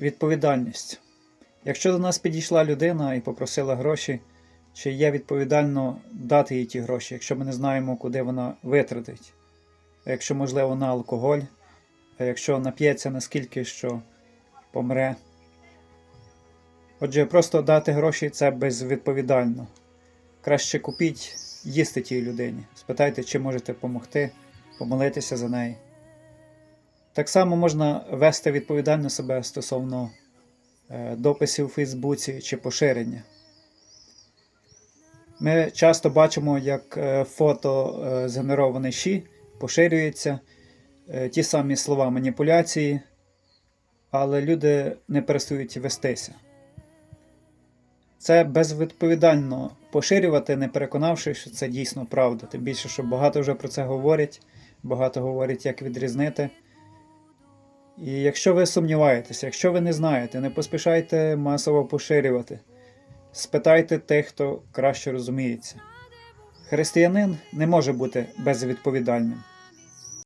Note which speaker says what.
Speaker 1: Відповідальність. Якщо до нас підійшла людина і попросила гроші, чи є відповідально дати їй ті гроші, якщо ми не знаємо, куди вона витратить, якщо, можливо, на алкоголь, а якщо нап'ється наскільки, що помре. Отже, просто дати гроші це безвідповідально. Краще купіть їсти тій людині. Спитайте, чи можете допомогти, помолитися за неї. Так само можна вести відповідально себе стосовно е, дописів у Фейсбуці чи поширення. Ми часто бачимо, як е, фото е, згенероване щі поширюється, ті самі слова маніпуляції, але люди не перестають вестися. Це безвідповідально поширювати, не переконавши, що це дійсно правда. Тим більше, що багато вже про це говорять, багато говорять, як відрізнити. І якщо ви сумніваєтеся, якщо ви не знаєте, не поспішайте масово поширювати. Спитайте тих, хто краще розуміється. Християнин не може бути безвідповідальним.